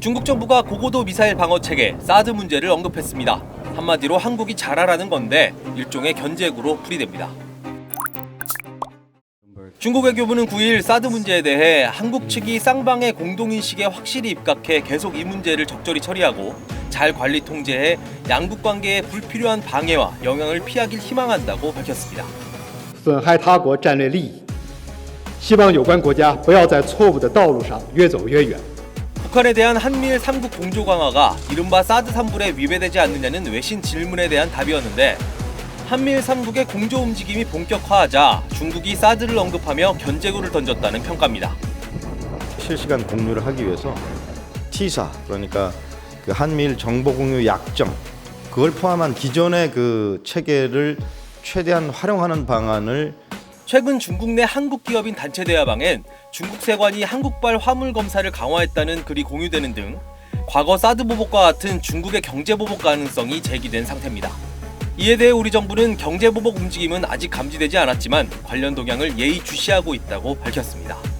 중국 정부가 고고도 미사일 방어 체계 사드 문제를 언급했습니다. 한마디로 한국이 잘하라는 건데 일종의 견제구로 풀이됩니다. 중국 외교부는 9일 사드 문제에 대해 한국 측이 쌍방의 공동인식에 확실히 입각해 계속 이 문제를 적절히 처리하고 잘 관리 통제해 양국 관계에 불필요한 방해와 영향을 피하길 희망한다고 밝혔습니다. 损害他国战略利益。希望有关国家不要在错误的道路上越走越远。 북한에 대한 한미일 3국 공조 강화가 이른바 사드 3불에 위배되지 않느냐는 외신 질문에 대한 답이었는데 한미일 3국의 공조 움직임이 본격화하자 중국이 사드를 언급하며 견제구를 던졌다는 평가입니다. 실시간 공유를 하기 위해서 T사 그러니까 그 한미일 정보 공유 약정 그걸 포함한 기존의 그 체계를 최대한 활용하는 방안을 최근 중국 내 한국 기업인 단체 대화방엔 중국 세관이 한국발 화물 검사를 강화했다는 글이 공유되는 등 과거 사드 보복과 같은 중국의 경제 보복 가능성이 제기된 상태입니다. 이에 대해 우리 정부는 경제 보복 움직임은 아직 감지되지 않았지만 관련 동향을 예의주시하고 있다고 밝혔습니다.